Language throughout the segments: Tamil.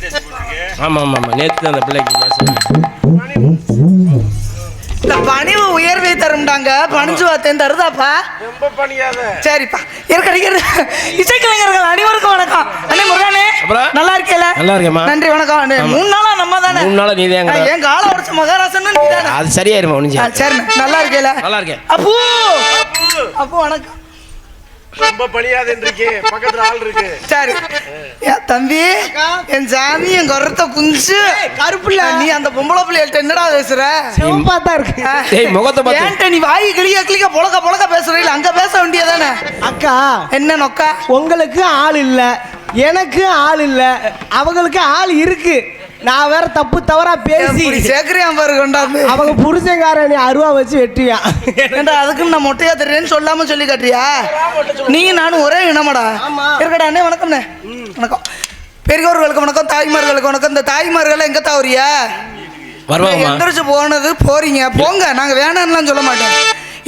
இருக்கு அந்த பிள்ளைக்கு. இந்த பணிவு உயர்வை தரும்டாங்க. பணிஞ்சு பார்த்தேன் தருதாப்பா. ரொம்ப பணியாத. சரிப்பா. இருக்கடிக்கிறது இசைக்கலைஞர்கள் அனைவருக்கும் வணக்கம். அண்ணே முருகானே? நல்லா இருக்கேல? நல்லா இருக்கேம்மா. நன்றி வணக்கம். அண்ணே, மூணு நாளா நம்ம தானே? மூணு நாளா ஆ, எங்கடா? என் கால உடச்ச மகாராசன் நீ தானே? அது சரியாயிருமா ஆ, சரிண்ணே. நல்லா இருக்கேல? நல்லா இருக்கேன். அப்போ! அப்போ வணக்கம். ரொம்ப பணியாத இருக்கே பக்கத்துல ஆள் இருக்கு. சரி. தம்பி என் சாமி என் கருத்த குஞ்சு கருப்புல. நீ அந்த பொம்பளை பிள்ளைகள்ட்ட என்னடா பேசுற? சிவப்பா தான் இருக்கு. டேய் முகத்தை பார்த்து. ஏன்ட்ட நீ வாய் கிளிய கிளிய பொழக்க பொழக்க பேசுற? இல்ல அங்க பேச வேண்டியதானே? அக்கா. என்ன நொக்கா? உங்களுக்கு ஆள் இல்ல. எனக்கு ஆள் இல்ல. அவங்களுக்கு ஆள் இருக்கு. நான் வேற தப்பு தவறா பேசி. இப்படி சேர்க்கிறியான் பாரு கொண்டாந்து. அவங்க புருஷன்காரன் அருவா வச்சு வெட்டியான் ஏன்டா அதுக்குன்னு நான் மொட்டையா தெரியுறேன்னு சொல்லாம சொல்லி காட்டுறியா? நீ நானும் ஒரே இனமாடா. இருக்கடா அண்ணே வணக்கம்ண்ணே வணக்கம். பெரியோர்களுக்கு வணக்கம் தாய்மார்களுக்கு வணக்கம். இந்த தாய்மார்கள் எங்க தாவறியா எந்திரிச்சு போனது போறீங்க. போங்க நாங்க வேணாம்லாம் சொல்ல மாட்டோம்.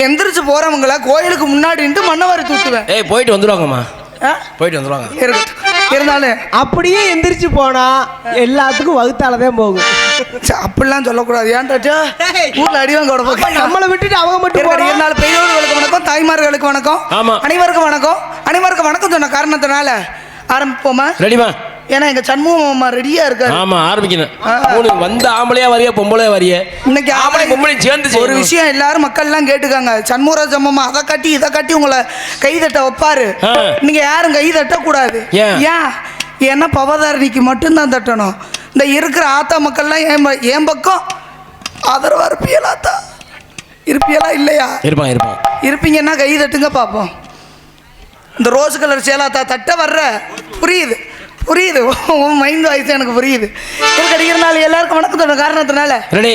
எந்திரிச்சு போறவங்கள கோயிலுக்கு முன்னாடி நின்று மண்ணவாரி தூத்துவேன். ஏய் போயிட்டு வந்துருவாங்கம்மா. ஆ? போயிட்டு வந்துருவாங்க. இருக்கட்டும். இருந்தாலும் அப்படியே எந்திரிச்சு போனா எல்லாத்துக்கும் வகுத்தாலதான் போகும். ச்சே, அப்படிலாம் சொல்லக்கூடாது. ஏன்டாச்சா ஊர்ல அடிவாங்க கொடுப்போம் நம்மளை விட்டுட்டு அவங்க மட்டும் இருந்தாலும் பெரியவர்களுக்கு வணக்கம் தாய்மார்களுக்கு வணக்கம். அனைவருக்கும் வணக்கம். அனைவருக்கும் வணக்கம் சொன்ன காரணத்தினால ஆரம்பிப்போமா? ரெடிமா? ஏன்னா எங்க சண்முகம் ரெடியா இருக்காரு. ஆமா ஆரம்பிக்கணும். மூணு வந்த ஆம்பளையா வரிய பொம்பளையா வரிய? இன்னைக்கு ஆம்பளை பொம்பளை சேர்ந்து ஒரு. விஷயம் எல்லாரும் மக்கள்லாம் கேட்டுக்காங்க. சண்முகராஜ் அம்மா அதை கட்டி இதை கட்டி உங்களை கை தட்ட வைப்பாரு. நீங்க யாரும் கை தட்ட கூடாது ஏன்? ஏன்? ஏன்னா பவதாரணிக்கு மட்டும்தான் தட்டணும். இந்த இருக்கிற ஆத்தா மக்கள்லாம் என் ப- என் பக்கம்? ஆதரவா இருப்பியலா ஆத்தா? இருப்பியலா இல்லையா? இருப்பான் இருப்பான் இருப்பீங்கன்னா கை தட்டுங்க பார்ப்போம் இந்த ரோஸ் கலர் சேலாத்தா தட்ட வர்ற. புரியுது? புரியுது. உன் மைண்ட் வாய்ஸ் எனக்கு புரியுது. எனக்கு அடிக்கிறனால எல்லாருக்கும் வணக்கத்தோட காரணத்தினால. ரெடி.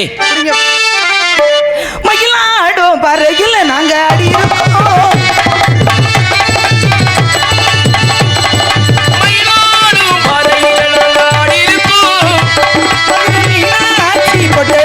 மயிலாடும் பறகில நாங்க அடி மீனாட்சி பொட்டலில் மெடல்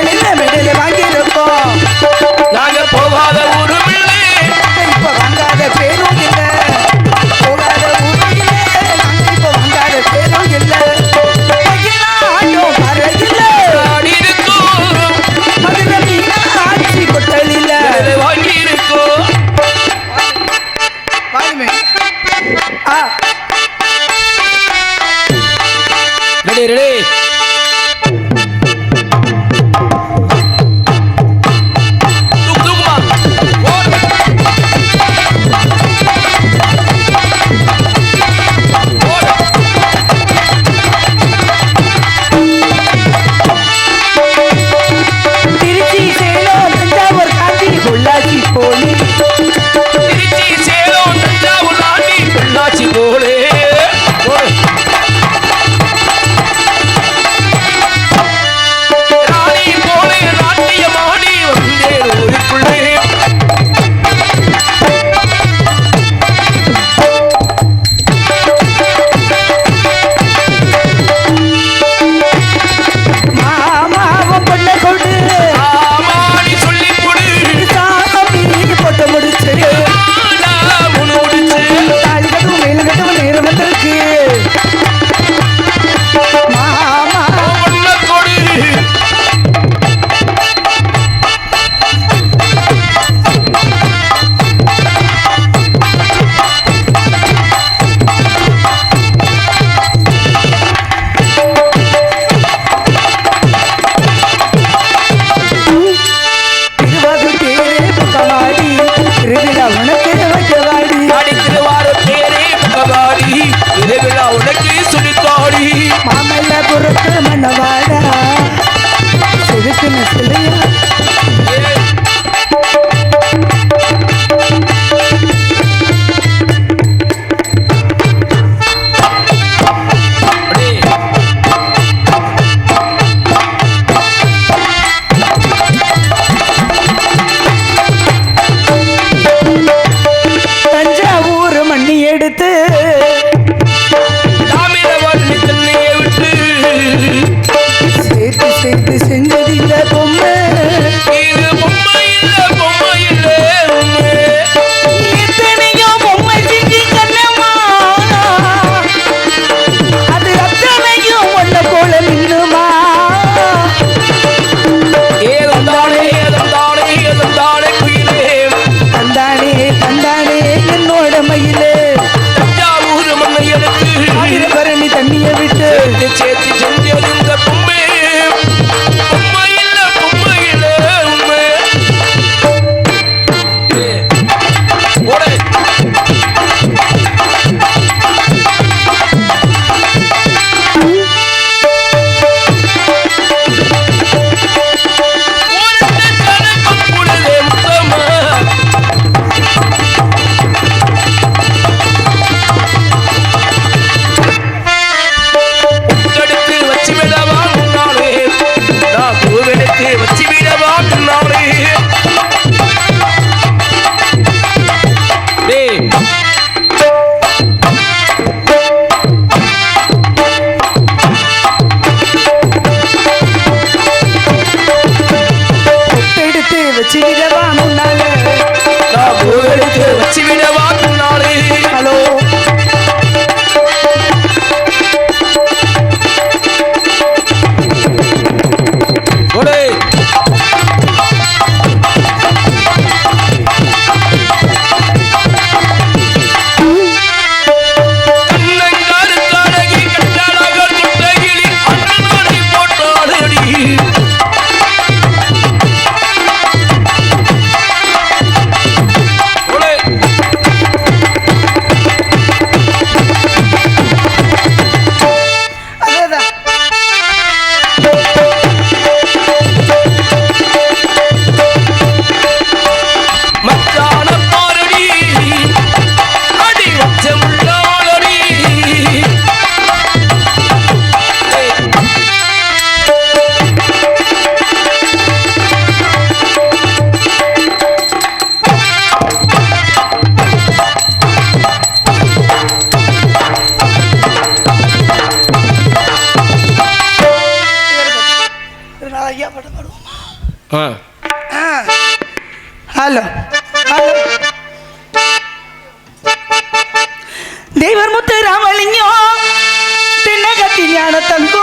ஞான தங்கோ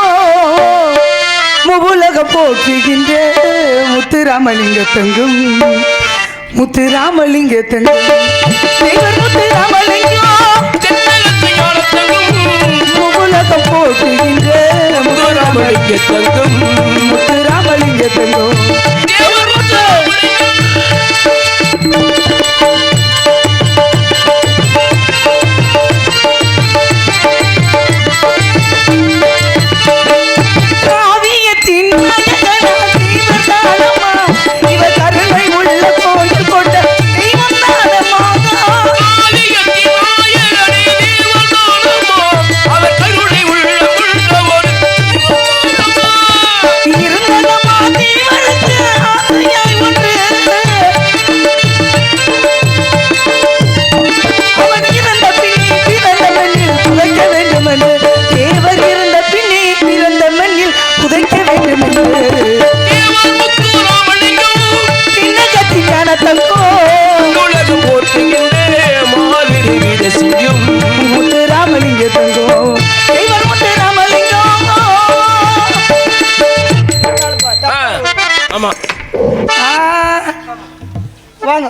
முகுலக போற்றுகின்ற முத்து ராமலிங்க தங்கம். முத்து ராமலிங்க தங்கம் முகுலகம் போற்றுகின்ற முத்து ராமலிங்க முத்துராமலிங்க தங்கம். முத்து ராமலிங்க தங்கம் வாங்க.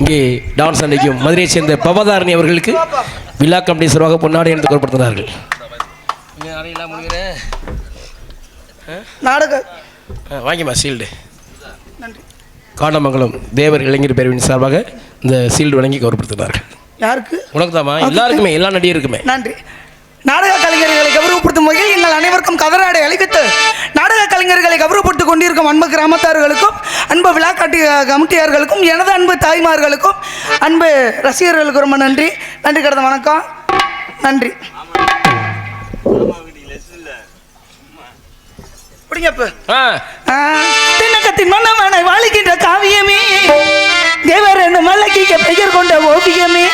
இங்கே டான்ஸ் அன்னைக்கும் மதுரையை சேர்ந்த பவதாரணி அவர்களுக்கு விழா கமிட்டி சார்பாக பொன்னாடை என்று குறிப்பிடுகிறார்கள் நாடக. வாங்கிமா சீல்டு. நன்றி. காடமங்கலம் தேவர் இளைஞர் பேரவின் சார்பாக இந்த சீல்டு வழங்கி கௌரவப்படுத்துகிறார்கள் யாருக்கு? உனக்கு தாமா எல்லாருக்குமே எல்லா நடிகருக்குமே. நன்றி. நாடக கலைஞர்களை கௌரவப்படுத்தும் வகையில் எங்கள் அனைவருக்கும் கதராடை அளிவித்து நாடக கலைஞர்களை கௌரவப்படுத்திக் கொண்டிருக்கும் அன்பு கிராமத்தார்களுக்கும் அன்பு விழாக்காட்டி கமிட்டியார்களுக்கும் எனது அன்பு தாய்மார்களுக்கும் அன்பு ரசிகர்களுக்கு ரொம்ப நன்றி. நன்றி கடந்த வணக்கம். நன்றி. மன்னவனை வாழுகின்ற காவியமே தேவர் என்னும் மல்லக்கிக்க பெயர் கொண்ட ஓவியமே.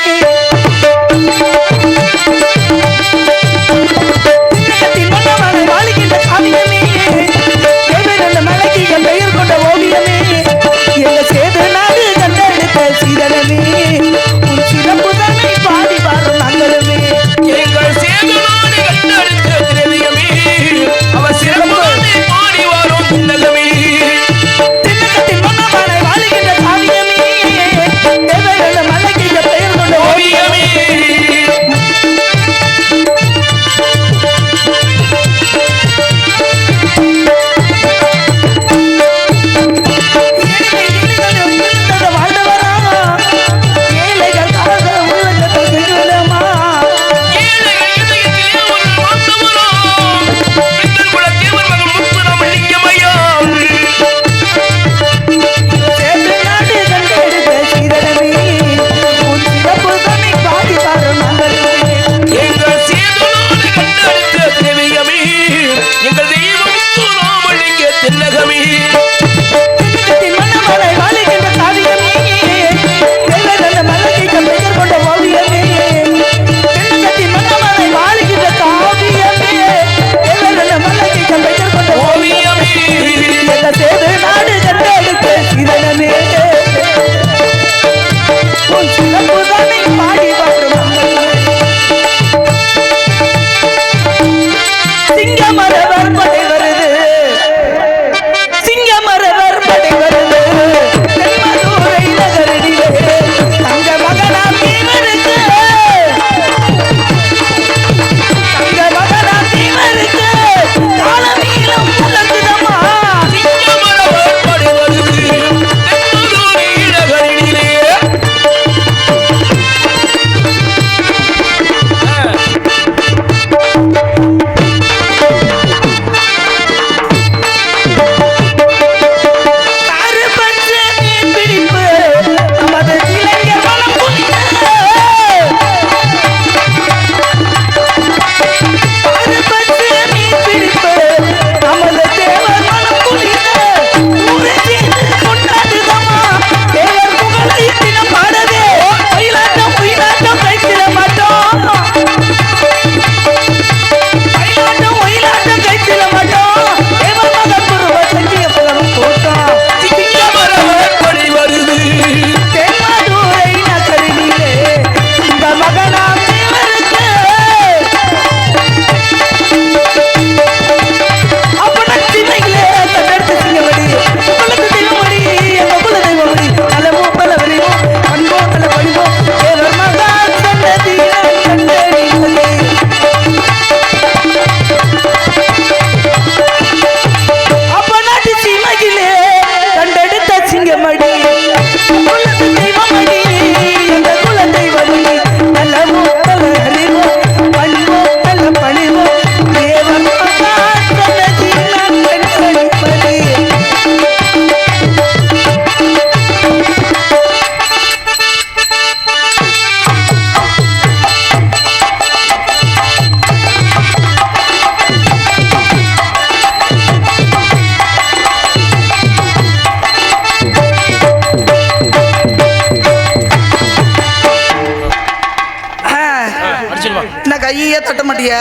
அடிச்சிருவா கையே தட்ட மாட்டிய?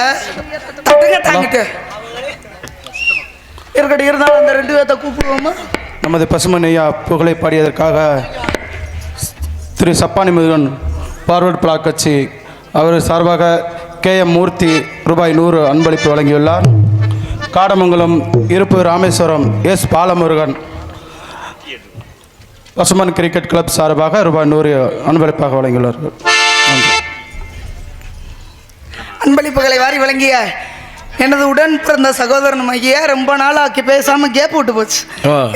தட்டுங்க தாங்கிட்டு இருக்கட்டும் இருந்தாலும் அந்த ரெண்டு பேர்த்த கூப்பிடுவோமா? நமது பசுமன் ஐயா புகழை பாடியதற்காக திரு சப்பானி முருகன் பார்வர்ட் பிளாக் கட்சி அவர் சார்பாக கே எம் மூர்த்தி ரூபாய் நூறு அன்பளிப்பு வழங்கியுள்ளார். காடமங்கலம் இருப்பு Rameswaram S Balamurugan Pasumpon cricket club சார்பாக ரூபாய் நூறு அன்பளிப்பாக வழங்கியுள்ளார்கள். நன்றி. அன்பளிப்புகளை வாரி வழங்கிய எனது உடன் பிறந்த சகோதரன் ஐயா ரொம்ப நாளாக்கி பேசாம கேப் விட்டு போச்சு.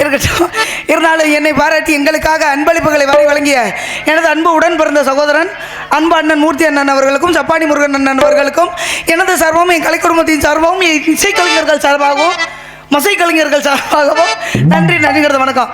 இருக்கட்டும். இருந்தாலும் என்னை பாராட்டி எங்களுக்காக அன்பளிப்புகளை வாரி வழங்கிய எனது அன்பு உடன் பிறந்த சகோதரன் அன்பு அண்ணன் மூர்த்தி அண்ணன் அவர்களுக்கும் சப்பானி முருகன் அண்ணன் அவர்களுக்கும் எனது சார்பாகவும் என் கலைக்குடும்பத்தின் சார்பாகவும் என் இசைக்கலைஞர்கள் சார்பாகவும் மசை கலைஞர்கள் சார்பாகவும் நன்றி நன்றிங்கிறது வணக்கம்.